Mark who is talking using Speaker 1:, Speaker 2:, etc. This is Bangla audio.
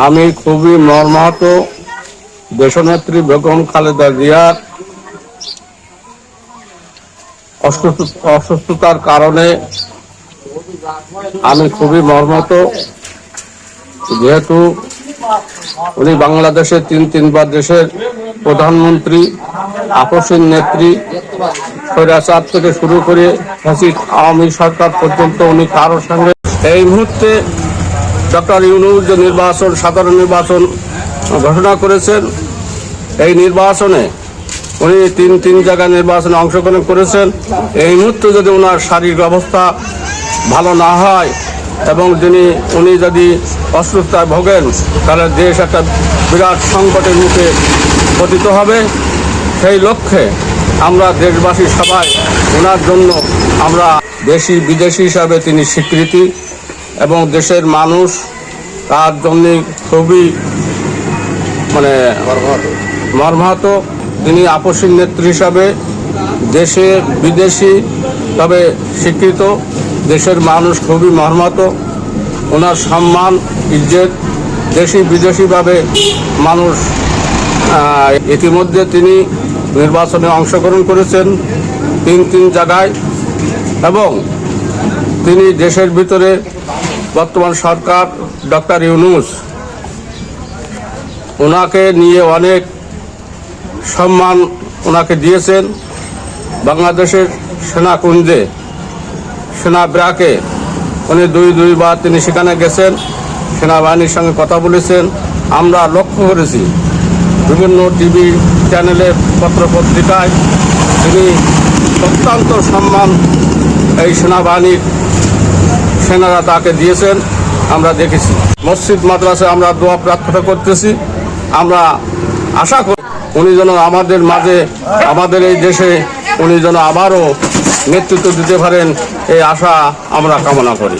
Speaker 1: আমি খুবই মর্মাহত দেশনেত্রী বেগম খালেদা জিয়ার অসুস্থ- অসুস্থতার কারণে আমি খুবই মর্মাহত। যেহেতু উনি বাংলাদেশের তিন তিনবার দেশের প্রধানমন্ত্রী, আপসীন নেত্রী, স্বৈরাচার থেকে শুরু করে ফ্যাসিস্ট আওয়ামী সরকার পর্যন্ত উনি কারোর সঙ্গে এই মুহূর্তে ডক্টর ইউনুস যে নির্বাচন, সাধারণ নির্বাচন ঘোষণা করেছেন, এই নির্বাচনে উনি তিন তিন জায়গায় নির্বাচনে অংশগ্রহণ করেছেন। এই মুহূর্তে যদি ওনার শারীরিক অবস্থা ভালো না হয় এবং যিনি, উনি যদি অসুস্থতায় ভোগেন, তাহলে দেশ একটা বিরাট সংকটের মুখে পতিত হবে। সেই লক্ষ্যে আমরা দেশবাসী সবাই, ওনার জন্য আমরা দেশি বিদেশি হিসাবে তিনি স্বীকৃতি এবং দেশের মানুষ তার জন্য খুবই মানে মর্মাহত। তিনি আপসীন নেত্রী হিসাবে দেশে বিদেশি তবে স্বীকৃত দেশের মানুষ খুবই মর্মাহত। ওনার সম্মান, ইজ্জত দেশি বিদেশিভাবে মানুষ ইতিমধ্যে তিনি নির্বাচনে অংশগ্রহণ করেছেন তিন তিন জায়গায়। এবং তিনি দেশের ভিতরে বর্তমান সরকার ডক্টর ইউনুস ওনাকে নিয়ে অনেক সম্মান ওনাকে দিয়েছেন। বাংলাদেশের সেনাকুঞ্জে সেনা ব্রাকে উনি দুই দুইবার তিনি সেখানে গেছেন, সেনাবাহিনীর সঙ্গে কথা বলেছেন। আমরা লক্ষ্য করেছি, বিভিন্ন টিভি চ্যানেলে পত্রপত্রিকায় তিনি অত্যন্ত সম্মান এই সেনাবাহিনীর সেনারা তাকে দিয়েছেন, আমরা দেখেছি। মসজিদ, মাদ্রাসে আমরা দোয়া প্রার্থনা করতেছি। আমরা আশা করি উনি যেন আমাদের মাঝে, আমাদের এই দেশে উনি যেন আবারও নেতৃত্ব দিতে পারেন, এই আশা আমরা কামনা করি।